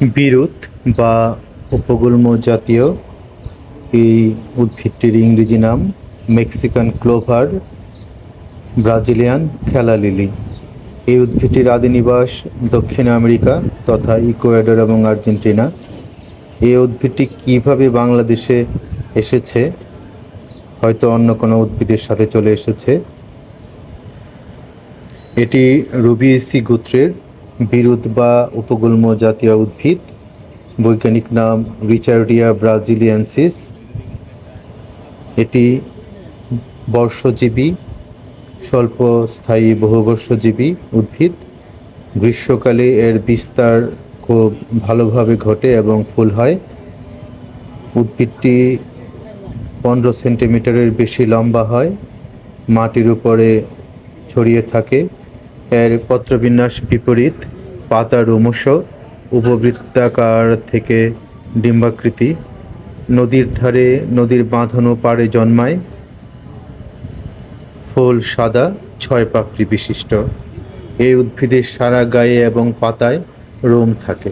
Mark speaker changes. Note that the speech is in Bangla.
Speaker 1: বিরুৎ বা উপগুল্ম জাতীয় এই উদ্ভিদটির ইংরেজি নাম মেক্সিকান ক্লোভার, ব্রাজিলিয়ান খেলা লিলি। এই উদ্ভিদটির আদি নিবাস দক্ষিণ আমেরিকা তথা ইকুয়েডর এবং আর্জেন্টিনা। এই উদ্ভিদটি কীভাবে বাংলাদেশে এসেছে? হয়তো অন্য কোনো উদ্ভিদের সাথে চলে এসেছে। এটি রুবিয়েসি গোত্রের বিরুৎ বা উপগুল্ম জাতীয় উদ্ভিদ, বৈজ্ঞানিক নাম রিচার্ডিয়া ব্রাজিলিয়ানসিস। এটি বর্ষজীবী, স্বল্পস্থায়ী বহুবর্ষজীবী উদ্ভিদ। গ্রীষ্মকালে এর বিস্তার খুব ভালোভাবে ঘটে এবং ফুল হয়। উদ্ভিদটি পনেরো সেন্টিমিটারের বেশি লম্বা হয়, মাটির উপরে ছড়িয়ে থাকে। এর পত্রবিন্যাস বিপরীত। পাতা রুমশ উপবৃত্তাকার থেকে ডিম্বাকৃতি, নদীর ধারে নদীর বাঁধানো পাড়ে জন্মায়। ফুল সাদা, ছয় পাপড়ি বিশিষ্ট। এই উদ্ভিদের সারা গায়ে এবং পাতায় রোম থাকে।